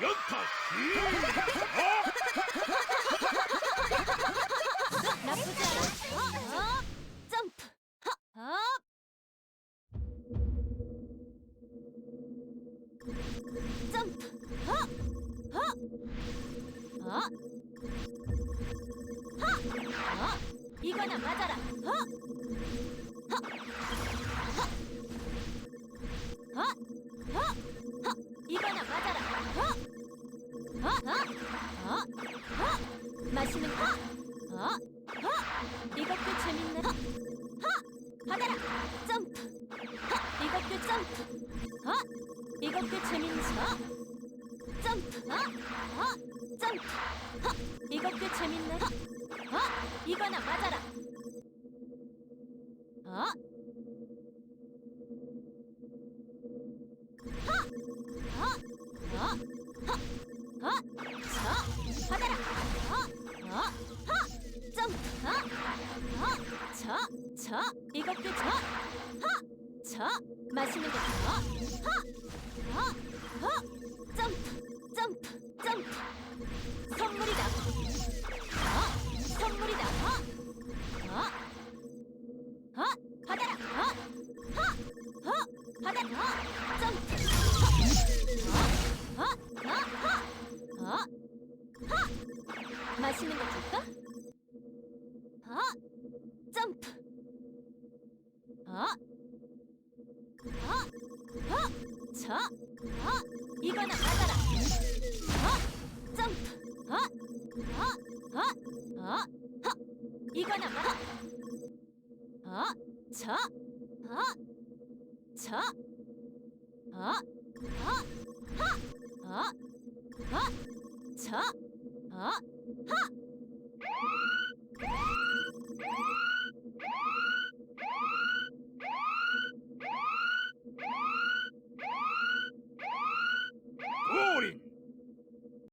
연타 시 나쁘지 않아. 어, 어, 어. 어. 어. 어. 어. 어. 재밌네. 허! 이거나 맞아라. 어? 저! 저! 이것도 저! 허! 저! 맛있는 거 저! 허! 허! 허! 점프! 점프! 점프! 선물이다! 어? 선물이다! 어? 어? 어? 받아라! 어? 허! 허! 받아라! 어? 점프! 허! 어? 어? 어? 어? 허! 맛있는 거 줄까? 저? 어? 이거나 맞아라. 어? 점프. 어? 어? 어? 어? 어? 이거나 맞아. 어? 저? 어? 저? 어? 어? 하! 어? 어? 저? 어? 하!